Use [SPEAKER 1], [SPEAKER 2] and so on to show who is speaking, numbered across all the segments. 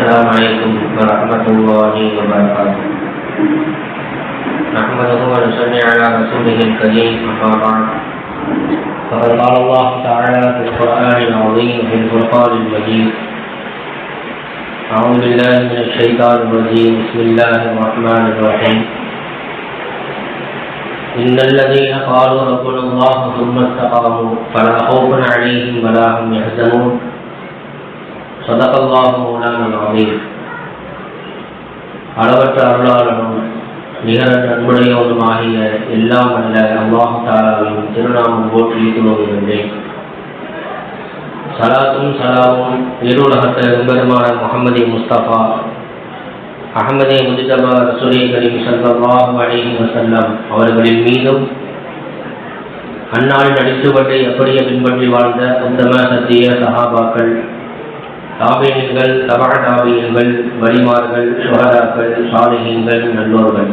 [SPEAKER 1] السلام عليكم ورحمة الله وبركاته. نحمده ونصلي على رسوله الكريم أما فقد قال الله تعالى في القرآن العظيم في الفرقان المجيد أعوذ بالله من الشيطان الرجيم بسم الله الرحمن الرحيم. إن الذين قالوا ربنا الله ثم استقاموا فلا خوف عليهم ولا هم يحزنون. صدق الله مولانا العظيم அளவற்ற அருளாளனும் நிகரற்ற அன்புடையவனுமாகிய எல்லாம் அல்ல அல்லாஹு தாலாவின் திருநாமம் போற்றி துவங்குகின்றேன் சலாத்தும் சலாமும் இருலகத்த பெருமான முகமது முஸ்தபா அகமதே முஜிதபா ரசூலை கரீம் சல்லாஹு அலைஹி வசல்லம் அவர்களின் மீதும் அந்நாள் நடித்துவட்டை அப்படியே பின்பற்றி வாழ்ந்த உத்தம சத்திய சஹாபாக்கள் தாபியன்கள் தபா தாபியன்கள் வழிமார்கள் சுகதாக்கள் சாதகங்கள் நல்லோர்கள்.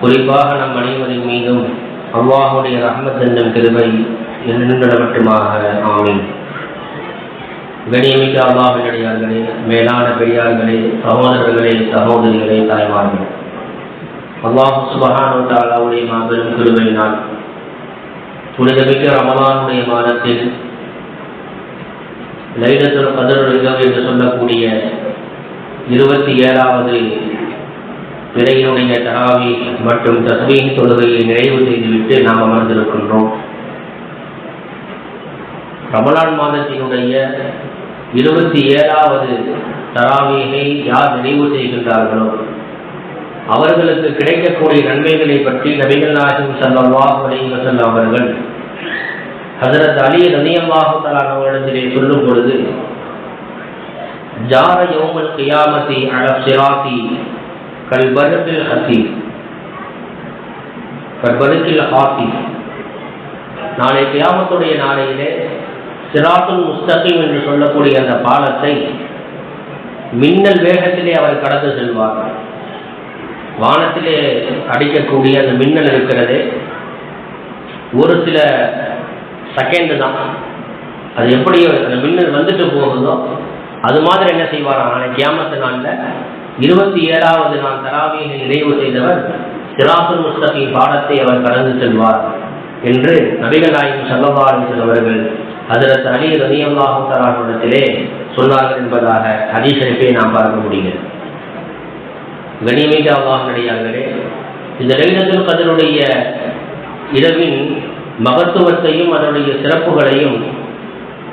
[SPEAKER 1] குறிப்பாக நம் அனைவரின் மீதும் அவ்வாஹுடைய ரஹமத் என்னும் கிருபை நிலவட்டுமாக. ஆமீன். கணியமிக்க அல்லாஹினடியார்களே மேலான பெரியார்களே சகோதரர்களே சகோதரிகளே தாய்மார்களே. அல்லாஹு சுபஹானு மாபெரும் கிருபையினால் புனிதமிக்க ரமலானுடைய மாதத்தில் லைலத்துல் கதர் இரவு என்று சொல்லக்கூடிய இருபத்தி ஏழாவது பிறையினுடைய தராவி மற்றும் தஸ்மீன் தொழுகையை நிறைவு செய்துவிட்டு நாம் அமர்ந்திருக்கின்றோம். ரமலான் மாதத்தினுடைய இருபத்தி ஏழாவது தராவியை யார் நிறைவு செய்கின்றார்களோ அவர்களுக்கு கிடைக்கக்கூடிய நன்மைகளை பற்றி நபிகள் நாயகம் சல்லாஹ் அலைவசல் அவர்கள் ஹசரத் அலி ரனியல்லாஹு தலான் அவரிடத்திலே சொல்லும் பொழுது ஜார யோமல் கியாமதி அல சிராத்தி கல்பருக்கில் ஹசி. கல்பருக்கில் ஹாசி நாளை கியாமத்துடைய நாளையிலே சிராத்துல் முஸ்தகிம் என்று சொல்லக்கூடிய அந்த பாலத்தை மின்னல் வேகத்திலே அவர் கடந்து செல்வார். வானத்திலே அடிக்கக்கூடிய அந்த மின்னல் இருக்கிறது. ஒரு சில செகண்டு தான். அது எப்படி அந்த மின்னல் வந்துட்டு போகுதோ அது மாதிரி என்ன செய்வாராம்? நாளைக்கு கியாமத்து நாளில் இருபத்தி ஏழாவது நாள் தராவியை நிறைவு செய்தவர் சிராசுல் முஸ்தகின் பாடத்தை அவர் கடந்து செல்வார் என்று நபிகநாயகம் நாயகம் அவர்கள் அதில் அலி ரணியமாகும் தலானிடத்திலே சொன்னார்கள் என்பதாக ஹதீஷரிப்பை நாம் பார்க்க முடிகிறது. கனிமிக அல்லாஹனடியார்களே இந்த லைலத்துல் கதருடைய இரவின் மகத்துவத்தையும் அதனுடைய சிறப்புகளையும்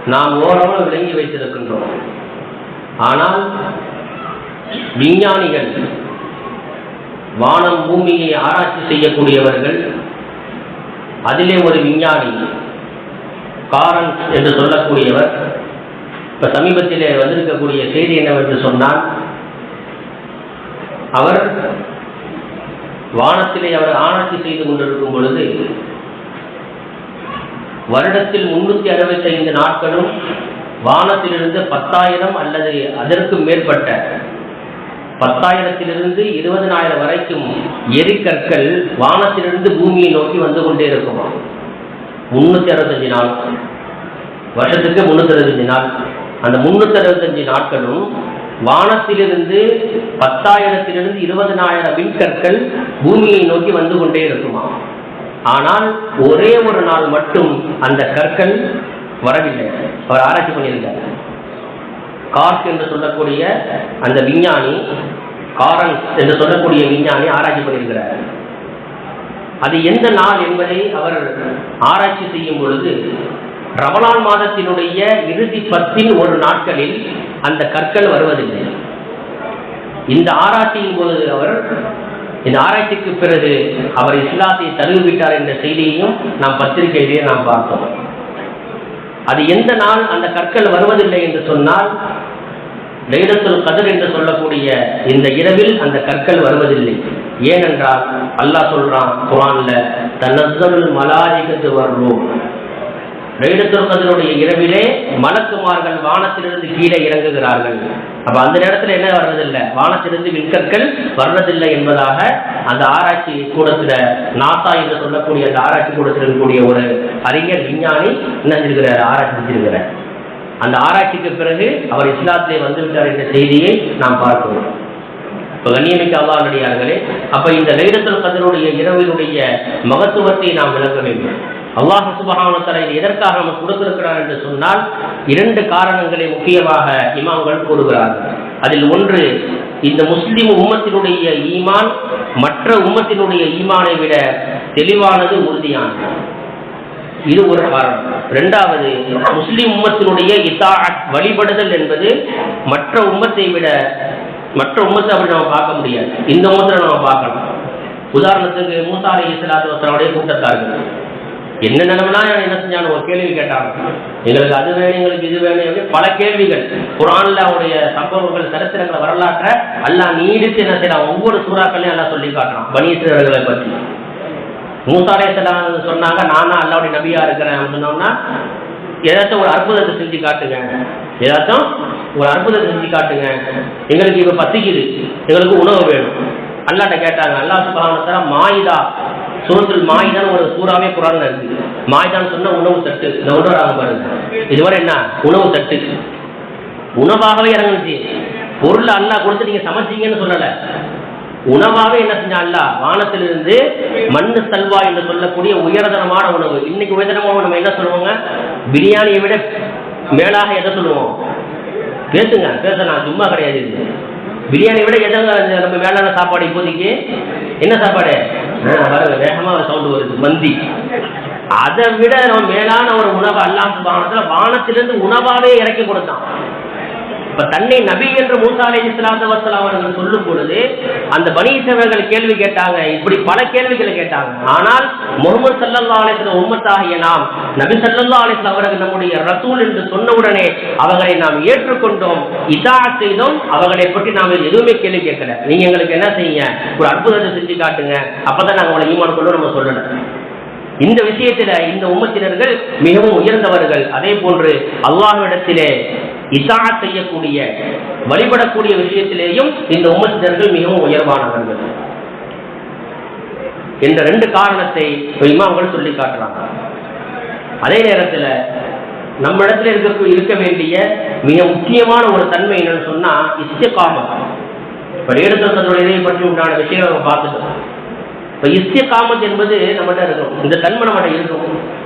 [SPEAKER 1] நாம் ஓரளவு விளங்கி வைத்திருக்கின்றோம். ஆனால் விஞ்ஞானிகள் வானம் பூமியை ஆராய்ச்சி செய்யக்கூடியவர்கள் அதிலே ஒரு விஞ்ஞானி காரன் என்று சொல்லக்கூடியவர் இப்ப சமீபத்திலே வந்திருக்கக்கூடிய செய்தி என்னவென்று சொன்னால் அவர் வானத்திலே அவர் ஆராய்ச்சி செய்து கொண்டிருக்கும் பொழுது வருடத்தில் முன்னூத்தி அறுபத்தி ஐந்து நாட்களும் வானத்திலிருந்து பத்தாயிரம் அல்லது அதற்கு மேற்பட்ட பத்தாயிரத்திலிருந்து இருபதனாயிரம் வரைக்கும் எரிக்கற்கள் வானத்திலிருந்து பூமியை நோக்கி வந்து கொண்டே இருக்குமா? முன்னூத்தி அறுபத்தஞ்சு நாள். வருஷத்துக்கு முன்னூத்தி அறுபத்தஞ்சு நாள். அந்த முன்னூத்தி அறுபத்தஞ்சு நாட்களும் வானத்திலிருந்து பத்தாயிரத்திலிருந்து இருபதனாயிரம் விண்கற்கள் பூமியை நோக்கி வந்து கொண்டே இருக்குமா? ஆனால் ஒரே ஒரு நாள் மட்டும் அந்த கற்கள் வரவில்லை. அவர் ஆராய்ச்சி பண்ணியிருந்தார். கார்க் என்று சொல்லக்கூடிய அந்த விஞ்ஞானி காரன் என்று சொல்லக்கூடிய விஞ்ஞானி ஆராய்ச்சி பண்ணியிருக்கிறார். அது எந்த நாள் என்பதை அவர் ஆராய்ச்சி செய்யும் பொழுது ரமலான் மாதத்தினுடைய இறுதி பத்தின் ஒரு நாட்களில் அந்த கற்கள் வருவதில்லை. இந்த ஆராய்ச்சியின் போது அவர் இந்த ஆராய்ச்சிக்கு பிறகு அவர் இஸ்லாத்தை தழுவிட்டார் என்ற செய்தியையும் நாம் பத்திரிகையிலேயே நாம் பார்த்தோம். அது எந்த நாள் அந்த கற்கள் வருவதில்லை என்று சொன்னால் லைலத்துல் கதர் என்று சொல்லக்கூடிய இந்த இரவில் அந்த கற்கள் வருவதில்லை. ஏனென்றால் அல்லாஹ் சொல்றான் குரான்ல தன்னல் மலாஜிகத்து வர்றோம் லைலத்துல் கதருடைய இரவிலே மலக்குமார்கள் வானத்திலிருந்து கீழே இறங்குகிறார்கள். அப்ப அந்த நேரத்தில் என்ன வர்றதில்லை? வானத்திலிருந்து விண்கற்கள் வர்றதில்லை என்பதாக அந்த ஆராய்ச்சி கூடத்துல நாசா என்று சொல்லக்கூடிய அந்த ஆராய்ச்சி கூடத்தில் இருக்கக்கூடிய ஒரு அறிஞர் விஞ்ஞானி என்ன செஞ்சிருக்கிறார்? ஆராய்ச்சி செஞ்சிருக்கிறார். அந்த ஆராய்ச்சிக்கு பிறகு அவர் இஸ்லாத்திலே வந்துவிட்டார் என்ற செய்தியை நாம் பார்க்கிறோம். இப்போ கண்ணியமிக்க அல்லாஹடியார்களே அப்ப இந்த லைலத்துல் கதருடைய இரவினுடைய மகத்துவத்தை நாம் விளக்க வேண்டும். அல்லாஹ் சுபகானத்தலை எதற்காக நமக்கு கொடுத்திருக்கிறார் என்று சொன்னால் இரண்டு காரணங்களை முக்கியமாக இமாம்கள் கூறுகிறார்கள். அதில் ஒன்று இந்த முஸ்லிம் உம்மத்தினுடைய ஈமான் மற்ற உம்மத்தினுடைய ஈமானை விட தெளிவானது உறுதியானது. இது ஒரு காரணம். இரண்டாவது முஸ்லிம் உம்மத்தினுடைய இதா வழிபடுதல் என்பது மற்ற உம்மத்தை விட மற்ற உம்மத்தை அப்படி நம்ம பார்க்க முடியாது. இந்த உம்மத்தில் நம்ம பார்க்கலாம். உதாரணத்துக்கு மூசா இஸ்லாத்து வசனுடைய கூட்டத்தார்கள். என்ன நிலைமைனா என்ன செஞ்சாங்க? ஒரு கேள்வி கேட்டாங்க. எங்களுக்கு அது வேணும் எங்களுக்கு இது வேணும் பல கேள்விகள். குரான்ல அவருடைய சம்பவங்கள் சரித்திரங்களை வரலாற்ற எல்லாம் நீடித்து என்ன செய்யலாம் ஒவ்வொரு சூறாக்களையும் எல்லாம் சொல்லி காட்டுறான். பனீஸ்வரர்களை பற்றி மூசாலே சொன்னாங்க நானா அல்லாவுடைய நபியா இருக்கிறேன். சொன்னோம்னா ஏதாச்சும் ஒரு அற்புதத்தை செஞ்சு காட்டுங்க. ஏதாச்சும் ஒரு அற்புதத்தை செஞ்சு காட்டுங்க. எங்களுக்கு இப்போ பசிக்குது. எங்களுக்கு உணவு வேணும். அல்லாட்ட கேட்டாங்க அல்லா சுபாவனத்தர மாயுதா. சுரத்தில் மாயிதான் ஒரு பூராவே குரான் இருக்கு. மாயிதான்னு சொன்ன உணவு தட்டு. இந்த உணவு பாருங்க. இதுவரை என்ன? உணவு தட்டு. உணவாகவே இறங்குச்சு. பொருள் அல்லா கொடுத்து நீங்க சமைச்சீங்கன்னு சொல்லலை. உணவாகவே என்ன செஞ்சான்ல வானத்திலிருந்து மண்ணு சல்வா என்று சொல்லக்கூடிய உயர்தனமான உணவு. இன்னைக்கு உயர்தனமான நம்ம என்ன சொல்லுவோங்க? பிரியாணியை விட மேலாக எதை சொல்லுவோம்? பேசுங்க. பேசலாம். சும்மா கிடையாது பிரியாணியை விட எதை நம்ம மேலான சாப்பாடு இப்போதைக்கு? என்ன சாப்பாடு? வேகமா வேகமாக சவுண்டு வருது. மந்தி. அதை விட நம்ம மேலான ஒரு உணவு அல்லாம் வானத்துல வானத்திலிருந்து உணவாவே இறக்கி கொடுத்தான். இப்ப தன்னை நபி என்று மூசா அலி இஸ்லாத்து வசலாம் அவர்கள் சொல்லும் பொழுது அந்த பனீசவர்கள் கேள்வி கேட்டாங்க இப்படி பல கேள்விகளை கேட்டாங்க. ஆனால் முகமது சல்லா அலிஸ்லாம் உம்மத்தாகிய நாம் நபி சல்லா அலிஸ்லாம் அவர்கள் நம்முடைய ரசூல் என்று சொன்னவுடனே அவர்களை நாம் ஏற்றுக்கொண்டோம் இதா செய்தோம் அவர்களை பற்றி நாம் எதுவுமே கேள்வி கேட்கல. நீங்க எங்களுக்கு என்ன செய்யுங்க? ஒரு அற்புதத்தை செஞ்சு காட்டுங்க. அப்பதான் நாங்க உங்களை ஈமான் கொண்டு நம்ம சொல்லணும். இந்த விஷயத்துல இந்த உம்மத்தினர்கள் மிகவும் உயர்ந்தவர்கள். அதே போன்று அல்லாஹ்விடத்திலே இசா செய்யக்கூடிய வழிபடக்கூடிய விஷயத்திலேயும் இந்த உம்மத்தினர்கள் மிகவும் உயர்வானவர்கள். என்ற ரெண்டு காரணத்தை இமாம்கள் சொல்லி காட்டுறாங்க. அதே நேரத்தில் நம்ம இடத்துல இருக்க இருக்க வேண்டிய மிக முக்கியமான ஒரு தன்மை என்னன்னு சொன்னா இஸ்யகாமம் இப்ப ரேடுத்தனுடைய இதை பற்றி உண்டான விஷயங்களை நம்ம பார்த்துட்டோம் இப்ப இஸ்யகாமத் என்பது நம்மகிட்ட இருக்கும். இந்த தன்மை நம்மகிட்ட இருக்கும்.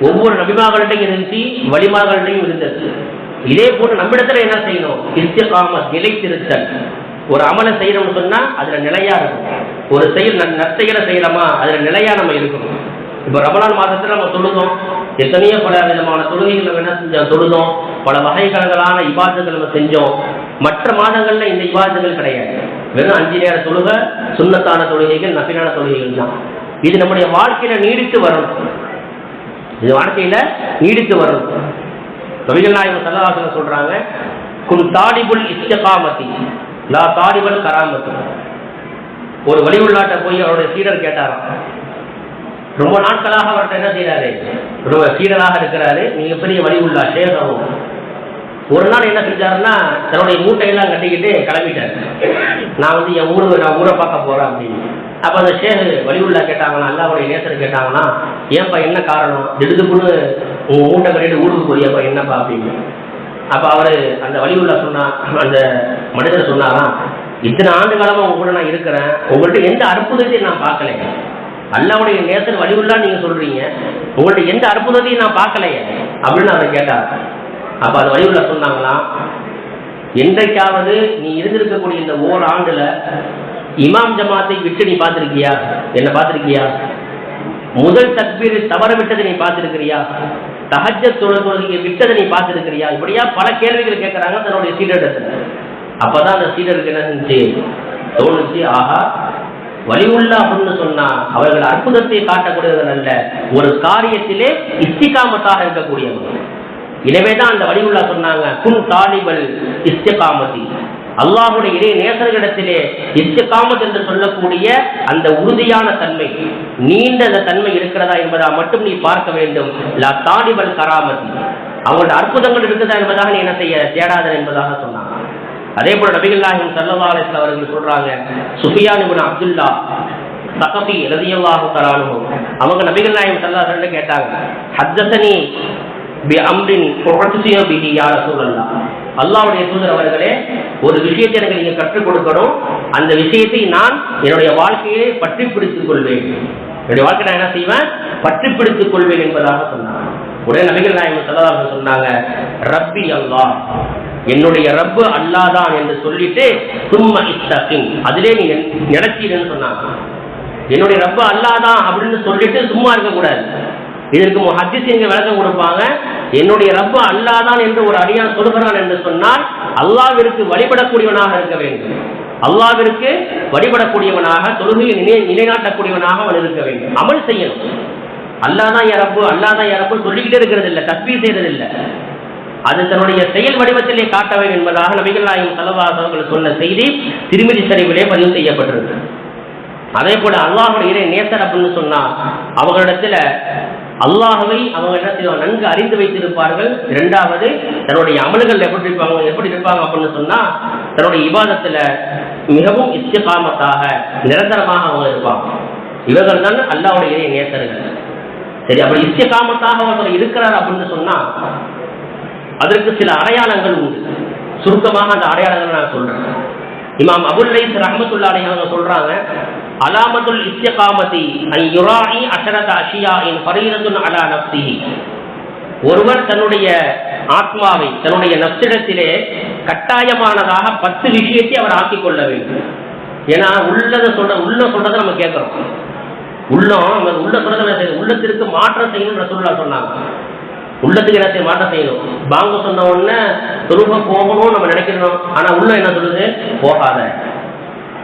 [SPEAKER 1] ஒவ்வொரு நபிமார்கள்ட்டையும் இருந்துச்சு வழிமார்கள்ட்டையும் இருந்தது இதே போன்று நம்மிடத்துல என்ன செய்யணும்? இஸ்திகாம நிலைத்திருத்தல். ஒரு அமலை செய்யறோம்னு சொன்னா அதுல நிலையா இருக்கும். ஒரு செயல் நற்செயலை செய்யலாமா? அதுல நிலையா நம்ம இருக்கணும். இப்போ ரமலான் மாதத்துல நம்ம தொழுதோம். எத்தனையோ பல விதமான தொழுகைகள் நம்ம என்ன செஞ்சோம்? தொழுதோம். பல வகைகளான இபாதங்கள் நம்ம செஞ்சோம். மற்ற மாதங்கள்ல இந்த இபாதங்கள் கிடையாது. வெறும் அஞ்சு நேர தொழுகை சுண்ணத்தான தொழுகைகள் நபிலான தொழுகைகள் தான். இது நம்முடைய வாழ்க்கையில நீடித்து வரும் இது வாழ்க்கையில நீடித்து வரும் நபிகள் நாயகம் சல்லாசன சொல்றாங்க குன் தாடிபுல் இஸ்தகாமத்தி லா தாடிபுல் கராமத்து. ஒரு வழி உள்ளாட்ட போய் அவருடைய சீடர் கேட்டாராம். ரொம்ப நாட்களாக அவர்கிட்ட என்ன செய்யறாரு ரொம்ப சீடராக இருக்கிறாரு. மிகப்பெரிய பெரிய வழி உள்ளா சேகம் ஒரு நாள் என்ன செஞ்சாருன்னா தன்னுடைய மூட்டையெல்லாம் கட்டிக்கிட்டு கிளம்பிட்டாரு. நான் வந்து என் ஊருக்கு நான் ஊரை பார்க்க போறேன் அப்படின்னு. அப்போ அந்த ஷேகு வலிவுள்ளா கேட்டாங்களா அல்லாவுடைய நேசர் கேட்டாங்கன்னா ஏன்பா என்ன காரணம்? திடுதுப்புன்னு உன் மூட்டை கட்டிட்டு ஊருக்கு போறியப்ப என்னப்பா அப்படின்னு அப்ப அவரு அந்த வழியுள்ள சொன்னா அந்த மனிதர் சொன்னாராம் இத்தனை ஆண்டு காலமா உங்க கூட நான் இருக்கிறேன் உங்கள்கிட்ட எந்த அற்புதத்தையும் நான் பார்க்கலைங்க அல்லாவுடைய நேசர் வழியுள்ளா நீங்க சொல்றீங்க உங்கள்கிட்ட எந்த அற்புதத்தையும் நான் பார்க்கலையே அப்படின்னு அதை கேட்டார். அப்ப அது வழிவுள்ள சொன்னாங்களாம் என்றைக்காவது நீ இருந்திருக்கக்கூடிய இந்த ஓர் ஆண்டுல இமாம் ஜமாத்தை விட்டு நீ பார்த்திருக்கியா? என்ன பார்த்திருக்கியா? முதல் தக்பீர் தவற விட்டதை நீ பார்த்திருக்கிறியா? தகஜ தொழில் விட்டதை நீ பார்த்துருக்கிறியா? இப்படியா பல கேள்விகள் கேட்கறாங்க தன்னுடைய சீடரிடத்துல அப்பதான் அந்த சீடருக்கு என்ன செஞ்சு தோணுச்சு ஆஹா வலிவுள்ள அப்படின்னு சொன்னா அவர்கள் அற்புதத்தை காட்டக்கூடியவர்கள் அல்ல. ஒரு காரியத்திலே இஸ்திகாமத்தாக இருக்கக்கூடியவர்கள். எனவேதான் அந்த வழிவுள்ளா சொன்னாங்க குன் தாலிபல் இஸ்திகாமதி. அல்லாஹுடைய இறை நேசர்களிடத்திலே இஸ்திகாமத் என்று சொல்லக்கூடிய அந்த உறுதியான தன்மை நீண்ட அந்த தன்மை இருக்கிறதா என்பதா மட்டும் நீ பார்க்க வேண்டும். லா தாடிபல் கராமதி. அவங்களோட அற்புதங்கள் இருக்குதா என்பதாக நீ என்ன செய்ய தேடாத என்பதாக சொன்னாங்க அதே போல நபிகள்லாஹின் நாயகம் சல்லா அவர்கள் சொல்றாங்க சுஃபியான் அப்துல்லா சகபி ரதியல்லாஹு தரானு அவங்க நபிகள் நாயகம் சல்லா கேட்டாங்க ஹத்தசனி பி அம்ரின் புரட்சியோ பிஹி யார சூழல்லாம் அல்லாவுடைய தூதர் அவர்களே ஒரு விஷயத்தை எனக்கு நீங்க கற்றுக் கொடுக்கணும். அந்த விஷயத்தை நான் என்னுடைய வாழ்க்கையை பற்றி பிடித்துக் கொள்வேன். என்னுடைய வாழ்க்கை நான் என்ன செய்வேன்? பற்றி பிடித்துக் கொள்வேன் என்பதாக சொன்னாங்க உடனே நபிகள் நாயகம் சல்லல்லாஹு சொன்னாங்க ரப்பி அல்லா என்னுடைய ரப்பு அல்லாதான் என்று சொல்லிட்டு சும்மா இஸ்தகிம் அதிலே நீ நினைச்சீங்கன்னு சொன்னாங்க. என்னுடைய ரப்பு அல்லாதான் அப்படின்னு சொல்லிட்டு சும்மா இருக்கக்கூடாது. இதற்கு ஹத்திஸ் இங்க விளக்கம் கொடுப்பாங்க. என்னுடைய ரப்பு அல்லாதான் என்று ஒரு அடியான் சொல்கிறான் என்று சொன்னால் அல்லாவிற்கு வழிபடக்கூடியவனாக இருக்க வேண்டும். அல்லாவிற்கு வழிபடக்கூடியவனாக தொழுகையை நிலை நிலைநாட்டக்கூடியவனாக அவன் இருக்க வேண்டும். அமல் செய்யணும். அல்லாதான் இறப்பு அல்லாதான் இறப்பு சொல்லிக்கிட்டே இருக்கிறது இல்லை தஸ்பீ செய்யறது இல்லை அது தன்னுடைய செயல் வடிவத்திலே காட்ட வேண்டும் என்பதாக நபிகள் நாயகம் சல்லல்லாஹு சொன்ன செய்தி திருமதி சரிவிலே பதிவு செய்யப்பட்டிருக்கு. அதே போல அல்லாஹுடைய இறை நேசர் அப்படின்னு சொன்னா அவர்களிடத்தில் அல்லாஹவை அவங்க என்ன செய்வாங்க? நன்கு அறிந்து வைத்திருப்பார்கள். இரண்டாவது தன்னுடைய அமல்கள் எப்படி இருப்பாங்க? எப்படி இருப்பாங்க அப்படின்னு சொன்னா தன்னுடைய இபாதத்துல மிகவும் இஸ்திகாமத்தாக நிரந்தரமாக அவங்க இருப்பாங்க. இவர்கள் தான் அல்லாவுடைய இறை நேசர்கள். சரி அப்படி இஸ்திகாமத்தாக ஒருத்தர் இருக்கிறார் அப்படின்னு சொன்னா அதற்கு சில அடையாளங்கள் உண்டு. சுருக்கமாக அந்த அடையாளங்கள் நான் சொல்றேன். இமாம் அபுல்லைஸ் ரஹமத்துல்லாஹி அவங்க சொல்றாங்க அலாமதுல் இஸ்யகாமதி அல் அன் அசரத அஷரத அஷியாஇன் ஃபரீரத்துன் அலா நப்தி ஒருவர் தன்னுடைய ஆத்மாவை தன்னுடைய நப்சிடத்திலே கட்டாயமானதாக பத்து விஷயத்தை அவர் ஆக்கிக் கொள்ள வேண்டும். ஏன்னா உள்ளதை சொல்ற உள்ள சொல்றதை நம்ம கேட்கிறோம். உள்ளம் நம்ம உள்ள சொல்றதை உள்ளத்திற்கு மாற்றம் செய்யணும்னு ரசூல்லா சொன்னாங்க. உள்ளத்துக்கு என்ன மாற்றம் செய்யணும்? பாங்க சொன்ன உடனே துருவம் போகணும்னு நம்ம நினைக்கிறோம். ஆனா உள்ள என்ன சொல்லுது? போகாத.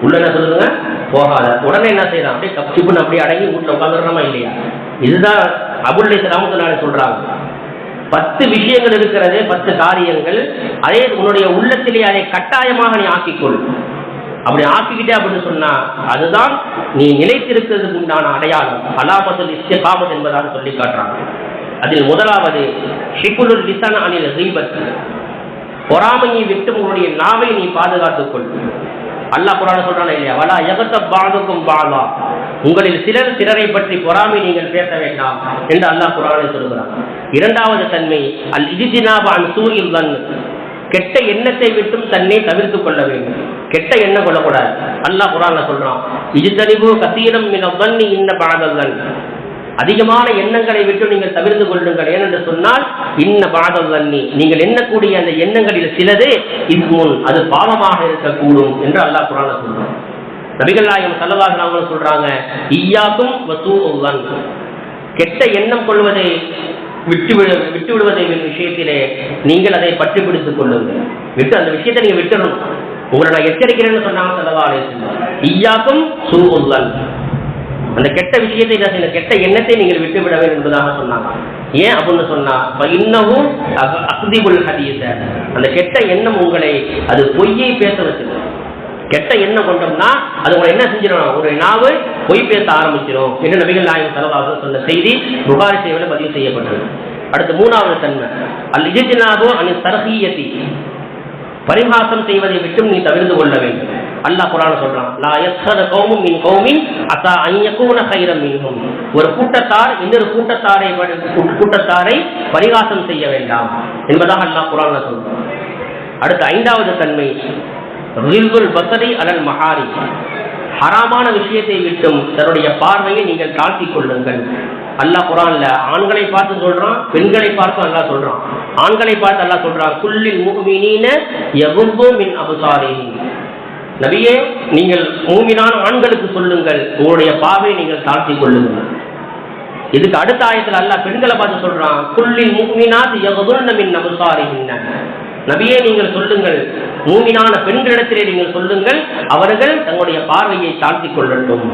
[SPEAKER 1] உள்ள என்ன சொல்லுங்க போகாத. உடனே என்ன செய்யலாம்? அப்படியே கப்சிப்புன்னு அப்படியே அடங்கி வீட்டில் உட்காந்துடுறோமா இல்லையா? இதுதான் அபுல்லை ராமத்துல்லாலே சொல்றாங்க. பத்து விஷயங்கள் இருக்கிறது பத்து காரியங்கள். அதே உன்னுடைய உள்ளத்திலே அதை கட்டாயமாக நீ ஆக்கிக்கொள். அப்படி ஆக்கிக்கிட்டே அப்படின்னு சொன்னா அதுதான் நீ நிலைத்திருக்கிறதுக்கு உண்டான அடையாளம். அலாமத்துல் இஸ்திகாமத் என்பதாக சொல்லி காட்டுறாங்க. அதில் முதலாவது ஷிகுலுல் லிசான் அணில் ரீபத் பொறாமையை விட்டு உன்னுடைய நாவை நீ பாதுகாத்துக் கொள் அல்லாஹ் குரான் சொல்றானே இல்லையா? வலா எகத்த பாதுக்கும் பாலா. உங்களில் சிலர் சிலரை பற்றி பொறாமை நீங்கள் பேச வேண்டாம் என்று அல்லாஹ் குரானை சொல்கிறான் இரண்டாவது தன்மை அல் இஜிதினாப அன் சூரில் தன் கெட்ட எண்ணத்தை விட்டும் தன்னை தவிர்த்துக் கொள்ள வேண்டும். கெட்ட எண்ணம் கொள்ளக்கூடாது. அல்லாஹ் குரான்ல சொல்றான் இஜித்தனிபு கசீரம் மின தன்னி இன்ன பாதல் அதிகமான எண்ணங்களை விட்டு நீங்கள் தவிர்த்து கொள்ளுங்கள். ஏனென்று சொன்னால் இன்ன பாதம் தண்ணி நீங்கள் எண்ணக்கூடிய அந்த எண்ணங்களில் சிலது இஸ்முன். அது பாவமாக இருக்கக்கூடும் என்று அல்லாஹ் குரான சொல்றான். நபிகள் நாயகம் சல்லல்லாஹு அலைஹி சொல்றாங்க ஈயாக்கும் கெட்ட எண்ணம் கொள்வதை விட்டு விட விட்டு விடுவதை விஷயத்திலே நீங்கள் அதை பற்றி பிடித்துக் கொள்ளுங்கள். விட்டு அந்த விஷயத்தை நீங்க விட்டுறணும். உங்களை நான் எச்சரிக்கிறேன்னு சொன்னாங்க சல்லல்லாஹு ஐயாக்கும் வஸல்லம். ஈயாக்கும் அந்த கெட்ட விஷயத்தை என்ன செய்யணும் கெட்ட எண்ணத்தை நீங்கள் விட்டுவிட வேண்டும் என்பதாக சொன்னாங்க. ஏன் அப்படின்னு சொன்னா இன்னமும் அக்திபுல் ஹதீஸ. அந்த கெட்ட எண்ணம் உங்களை அது பொய்யை பேச வச்சிடும். கெட்ட எண்ணம் கொண்டோம்னா அது உங்களை என்ன செஞ்சிடும்? ஒரு நாவு பொய் பேச ஆரம்பிச்சிடும். என்று நபிகள் நாயகம் சரவாசம் சொன்ன செய்தி புகாரி சேவையில் பதிவு செய்யப்பட்டது. அடுத்து மூணாவது தன்மை. அல் இஜினாவோ அனி சரஹியத்தி பரிகாசம் செய்வதை விட்டும் நீ தவிர்த்து கொள்ள வேண்டும். அல்லாஹ் குரான் சொல்றான் லா யஸ்ஹத கௌமும் மின் கௌமின் அசா அய்யகூன கைரம் மின்ஹும். ஒரு கூட்டத்தார் இன்னொரு கூட்டத்தாரை கூட்டத்தாரை பரிகாசம் செய்ய வேண்டாம் என்பதாக அல்லாஹ் குரான்ல சொல்றான். அடுத்த ஐந்தாவது தன்மை ரில்வுல் பசரி அலல் மஹாரி. ஹராமான விஷயத்தை விட்டும் தன்னுடைய பார்வையை நீங்கள் தாழ்த்திக் கொள்ளுங்கள். அல்லாஹ் குரான்ல ஆண்களை பார்த்து சொல்றான் பெண்களை பார்த்து அல்லாஹ் சொல்றான். ஆண்களை பார்த்து அல்லாஹ் சொல்றான் குல்லில் முஃமினீன எவ்வளவு மின் அபுசாரி நபியே நீங்கள் மூமினான ஆண்களுக்கு சொல்லுங்கள். உங்களுடைய பார்வையை நீங்கள் தாழ்த்திக் கொள்ளுங்கள். இதுக்கு அடுத்த ஆயத்தில் அல்ல பெண்களை பார்த்து சொல்றான். குள்ளி மூமினாத் யகுதுன்ன மின் நபியே நீங்கள் சொல்லுங்கள். மூமினான பெண்களிடத்திலே நீங்கள் சொல்லுங்கள். அவர்கள் தங்களுடைய பார்வையை தாழ்த்திக் கொள்ளட்டும்.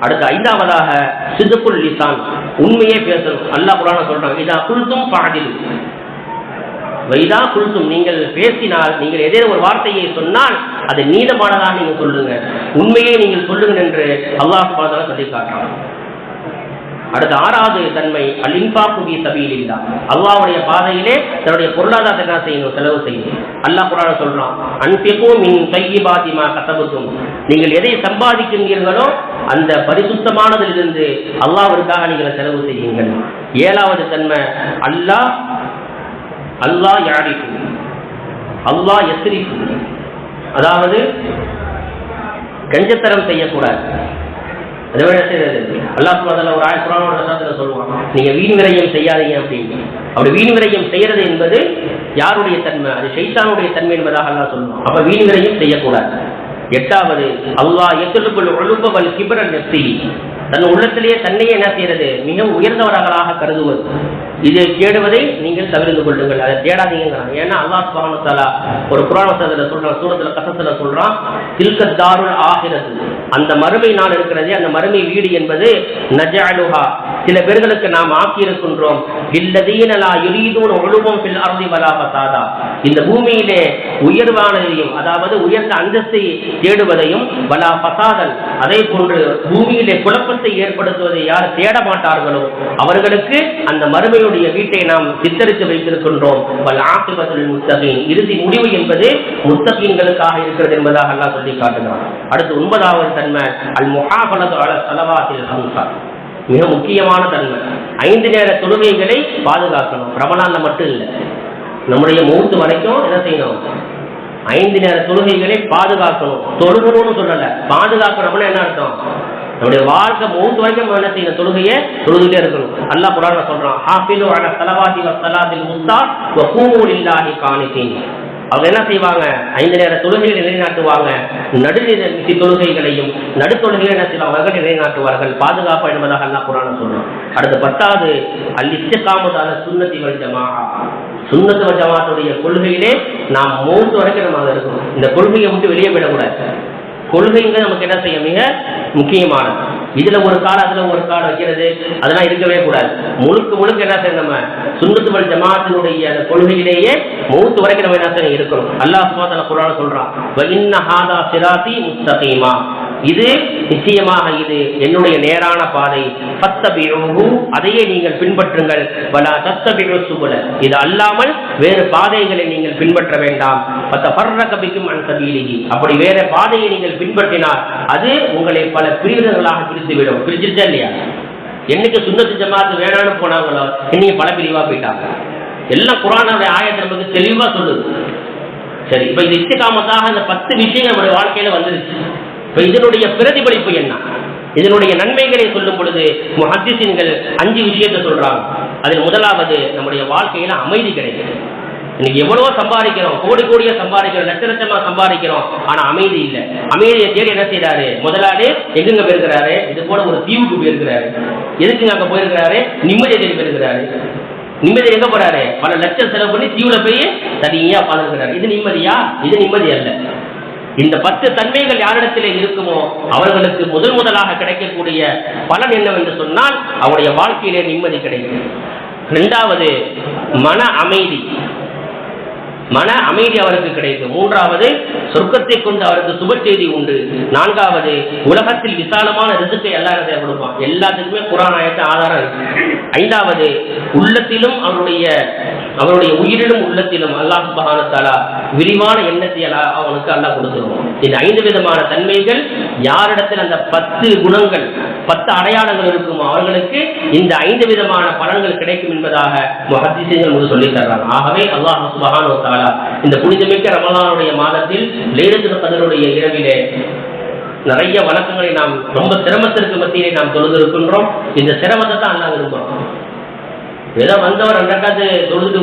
[SPEAKER 1] அடுத்து ஐந்தாவதாக சிதுக்குல் லிசான். உண்மையே பேசணும். அல்லா குரான சொல்றாங்க இதா குல்தும் பாடில் வைதா குல்சும் நீங்கள் பேசினால் நீங்கள் ஏதேனும் ஒரு வார்த்தையை சொன்னால் அது நீதமானதாக நீங்க சொல்லுங்க. உண்மையை நீங்கள் சொல்லுங்கள் என்று அல்லாஹ் பாதால சொல்லி காட்டுறான் அடுத்த ஆறாவது தன்மை அல் இன்பாக்கு சபையில் இல்லா அல்லாவுடைய பாதையிலே தன்னுடைய பொருளாதாரத்தை என்ன செய்யணும் செலவு செய்யணும் அல்லாஹ் குரான சொல்றான் அன்பிக்கும் மின் தையிபாதிமா கத்தபுத்தும் நீங்கள் எதை சம்பாதிக்கின்றீர்களோ அந்த பரிசுத்தமானதிலிருந்து அல்லாவிற்காக நீங்கள் செலவு செய்யுங்கள். ஏழாவது தன்மை அல்லாஹ் அல்லா யாரிக்கும் அல்லா எத்திரிக்கும் அதாவது கஞ்சத்தரம் செய்யக்கூடாது. அதை விட செய்யறது? அல்லா சுபாதல்ல ஒரு ஆயிரம் குரானோட வசனத்துல சொல்லுவான். நீங்க வீண் விரயம் செய்யாதீங்க அப்படின்னு. அப்படி வீண் விரயம் செய்யறது என்பது யாருடைய தன்மை? அது ஷைத்தானுடைய தன்மை என்பதாக அல்லா சொல்லுவோம் அப்ப வீண் விரயம் செய்யக்கூடாது. எட்டாவது அல்லாஹ் எத்தலுக்குள் ஒழுப்பவல் கிபரன் நெத்தி. தன் உள்ளத்திலேயே தன்னையே என்ன செய்யறது? மிக உயர்ந்தவர்களாக கருதுவது. இதை தேடுவதை நீங்கள் தவிர்த்து கொள்ளுங்கள். அதை தேடாதீங்கிறாங்க ஏன்னா அல்லாஹ் சுபானு ஒரு புராண சொல்றான் சூரத்துல கசத்துல சொல்றான் தில்கத்தாருள் ஆகிறது அந்த மறுமை நாள் இருக்கிறதே அந்த மறுமை வீடு என்பது நஜாலுஹா சில பேர்களுக்கு நாம் ஆக்கியிருக்கின்றோம். இல்லதீனலா யுரீதூன் ஒழுவம் பில் அருதி வலா பசாதா இந்த பூமியிலே உயர்வானதையும் அதாவது உயர்ந்த அந்தஸ்தை தேடுவதையும் வலா பசாதல் அதே போன்று பூமியிலே குழப்பத்தை ஏற்படுத்துவதை யார் தேட மாட்டார்களோ அவர்களுக்கு அந்த மறுமையுடைய வீட்டை நாம் சித்தரித்து வைத்திருக்கின்றோம். முத்தகின். இறுதி முடிவு என்பது முத்தகீன்களுக்காக இருக்கிறது என்பதாக அல்லாஹ் சொல்லி காட்டுகிறான். அடுத்து ஒன்பதாவது தன்மை அல் முகாபலது அல ஹம்சா. மிக முக்கியமான தன்மை. ஐந்து நேர தொழுகைகளை பாதுகாக்கணும். ரமலான்ல மட்டும் இல்லை. நம்முடைய மூத்து வரைக்கும் என்ன செய்யணும்? ஐந்து நேர தொழுகைகளை பாதுகாக்கணும். தொழுகணும்னு சொல்லல. பாதுகாக்கணும்னு என்ன அர்த்தம்? நம்முடைய வாழ்க்கை மூன்று வரைக்கும் என்ன செய்யணும்? தொழுகையே தொழுதுட்டே இருக்கணும். அல்லா குரான சொல்றான் ஹாஃபிலு அல சலவாதி வசலாதில் முஸ்தா வ இல்லாஹி லில்லாஹி அவங்க என்ன செய்வாங்க? ஐந்து நேர தொழுகையை நிலைநாட்டுவாங்க. நடுநிலை தொழுகைகளையும் நடுத்தொழுகையை என்ன செய்வார்கள் நிலைநாட்டுவார்கள். பாதுகாப்பு என்பதாக எல்லாம் குரான சொல்றோம் அடுத்து பத்தாவது அல்லிச்ச காமதான சுண்ணத்தி வஞ்சமா சுண்ணத்து சுன்னத்து ஜமாத்துடைய கொள்கையிலே நாம் மூன்று வரைக்கும் நம்ம அங்க இருக்கணும். இந்த கொள்கையை விட்டு வெளியே விடக்கூடாது கொள்கைங்க நமக்கு என்ன செய்யும்? மிக முக்கியமானது. இதுல ஒரு கால் அதுல ஒரு கால் வைக்கிறது. அதெல்லாம் இருக்கவே கூடாது. முழுக்க முழுக்க என்ன செய்யணும் நம்ம? சுண்ணத்துவல் ஜமாத்தினுடைய அந்த கொள்கையிலேயே மூத்து வரைக்கும் நம்ம என்ன செய்யணும்? இருக்கணும். அல்லாஹ் சுபாத்தன குரான சொல்றான். இன்ன ஹாதா சிராத்தி முஸ்தகீமா. இது நிச்சயமாக இது என்னுடைய நேரான பாதை. ஃபத்தபிஉஹு அதையே நீங்கள் பின்பற்றுங்கள். வலா தத்தபிஉ சுகுல இது அல்லாமல் வேறு பாதைகளை நீங்கள் பின்பற்ற வேண்டாம். ஃபத்தஃபர்ரக பிக்கும் அன் சபீலிஹி. அப்படி வேற பாதையை நீங்கள் பின்பற்றினால் அது உங்களை பல பிரிவுகளாக பிரித்துவிடும். பிரிச்சிருச்சா இல்லையா? என்னைக்கு சுண்ணத்து ஜமாத்து வேணான்னு போனாங்களோ இன்னைக்கு பல பிரிவா போயிட்டாங்க. எல்லாம் குரானுடைய ஆயத்தை நமக்கு தெளிவா சொல்லுது. சரி இப்ப இது இஸ்திகாமத்தாக அந்த பத்து விஷயம் நம்முடைய வாழ்க்கையில வந்துருச்சு. இதனுடைய பிரதிபலிப்பு என்ன? இதனுடைய நன்மைகளை சொல்லும் பொழுது முஹத்திசின்கள் அஞ்சு விஷயத்தை சொல்றாங்க. அதில் முதலாவது நம்முடைய வாழ்க்கையில அமைதி கிடைக்கும் இன்னைக்கு எவ்வளவோ சம்பாதிக்கிறோம் கோடி கோடியா சம்பாதிக்கிறோம் லட்ச லட்சமா சம்பாதிக்கிறோம் ஆனா அமைதி இல்ல. அமைதியை தேடி என்ன செய்யறாரு முதலாளி எங்கெங்க போயிருக்கிறாரு? இது போல ஒரு தீவுக்கு போயிருக்கிறாரு. எதுக்குங்க அங்க போயிருக்கிறாரு? நிம்மதியை தேடி போயிருக்கிறாரு. நிம்மதி எங்க போறாரு? பல லட்சம் செலவு பண்ணி தீவுல போய் தனியா பாதுகாக்கிறாரு இது நிம்மதியா? இது நிம்மதி அல்ல. இந்த பத்து தன்மைகள் யாரிடத்திலே இருக்குமோ அவர்களுக்கு முதல் முதலாக கிடைக்கக்கூடிய பலன் என்னவென்று சொன்னால் அவருடைய வாழ்க்கையிலே நிம்மதி கிடைக்கும். இரண்டாவது மன அமைதி. மன அமைதி அவருக்கு கிடைக்கும் மூன்றாவது சொர்க்கத்தை கொண்டு அவருக்கு சுப செய்தி உண்டு. நான்காவது உலகத்தில் விசாலமான ரிசுக்கை எல்லாரும் கொடுப்பான். எல்லாத்துக்குமே குரான் ஆயத்த ஆதாரம் இருக்கு. ஐந்தாவது உள்ளத்திலும் அவருடைய அவருடைய உயிரிலும் உள்ளத்திலும் அல்லாஹ் சுபஹானத்தாலா விரிவான எண்ணத்தை அவனுக்கு அல்லாஹ் கொடுத்துருவோம் இந்த ஐந்து விதமான தன்மைகள். யாரிடத்தில் அந்த பத்து குணங்கள் பத்து அடையாளங்கள் இருக்கும் அவர்களுக்கு இந்த ஐந்து விதமான பலன்கள் கிடைக்கும் என்பதாக முகத்திசைகள் சொல்லி தர்றாங்க. ஆகவே அல்லாஹ் சுபஹானு தாலா இந்த புனிதமிக்க ரமலானுடைய மாதத்தில் லேலத்தில் கதருடைய இரவிலே நிறைய வழக்கங்களை நாம் ரொம்ப சிரமத்திற்கு மத்தியிலே நாம் தொழுதிருக்கின்றோம். இந்த சிரமத்தை தான் அல்லா விரும்புகிறோம் ஏதோ வந்தவர் ரெண்டாவது தொழுது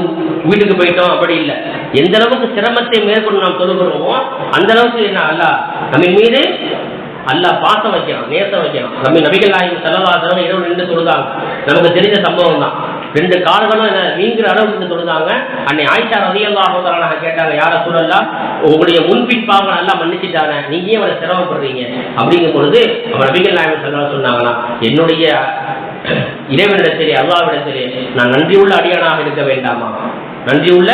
[SPEAKER 1] வீட்டுக்கு போயிட்டோம் அப்படி இல்லை. எந்த அளவுக்கு சிரமத்தை மேற்கொண்டு நாம் தொழுகிறோமோ அந்த அளவுக்கு என்ன? அல்லாஹ் நம்ம மீது அல்லாஹ் பாசம் வைக்கிறான் நேசம் வைக்கிறான் நம்ம நபிகள் நாயகம் செலவாசனம் இரவு நின்று தொழுதாங்க. நமக்கு தெரிஞ்ச சம்பவம் தான். ரெண்டு கால்களும் என்ன நீங்கிற அளவு இருந்து தொழுதாங்க. அன்னை ஆயிஷா ரதியல்லாஹு கேட்டாங்க யார சூழல்லா? உங்களுடைய முன்பின் பாவங்கள் நல்லா மன்னிச்சுட்டாங்க நீங்க ஏன் அவரை சிரமப்படுறீங்க. அப்படிங்கும் பொழுது நம்ம நபிகள் நாயகம் செலவா சொன்னாங்களா என்னுடைய இறைவனிடத்திலே அல்லாவிடத்திலே நான் நன்றியுள்ள அடியானாக இருக்க வேண்டாமா? நன்றியுள்ள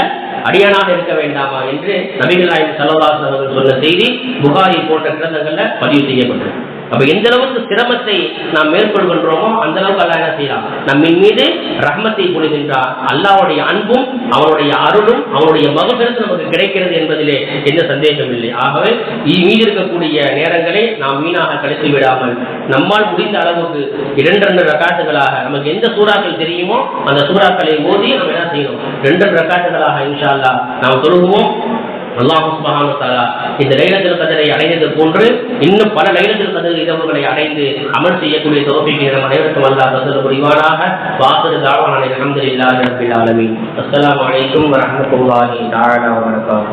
[SPEAKER 1] அடியானாக இருக்க வேண்டாமா என்று நபிகள் நாயகம் சல்லவாசன் அவர்கள் சொன்ன செய்தி புகாரி போன்ற கிரந்தங்கள்ல பதிவு செய்யப்பட்டிருக்கு. அப்ப எந்த அளவுக்கு சிரமத்தை நாம் மேற்கொள்கின்றோமோ அந்த அளவுக்கு அல்லா என்ன செய்யலாம் நம்மின் மீது ரஹ்மத்தை பொழுகின்றார் அல்லாவுடைய அன்பும் அவருடைய அருளும் அவருடைய மகபிரத்து நமக்கு கிடைக்கிறது என்பதிலே எந்த சந்தேகம் இல்லை. ஆகவே மீது இருக்கக்கூடிய நேரங்களை நாம் வீணாக கழித்து விடாமல் நம்மால் முடிந்த அளவுக்கு இரண்டு ரெண்டு ரக்காட்டுகளாக நமக்கு எந்த சூறாக்கள் தெரியுமோ அந்த சூறாக்களை மோதி நம்ம என்ன செய்யணும்? ரெண்டு ரக்காட்டுகளாக இன்ஷா அல்லா நாம் தொழுகுவோம். அல்லாஹு இந்த லைனத்தில் கதரை அடைந்தது போன்று இன்னும் பல லைனத்தில் கதர் இரவுகளை அடைந்து அமல் செய்யக்கூடிய தௌஃபீக்கை நம் அனைவருக்கும் அல்லாஹ் தந்தல் புரிவானாக. வாசல் தாவான அல்ஹம்துலில்லாஹி ரப்பில் ஆலமி அஸ்லாம் அலைக்கும் வரமத்துல்லாஹி தஆலா வணக்கம்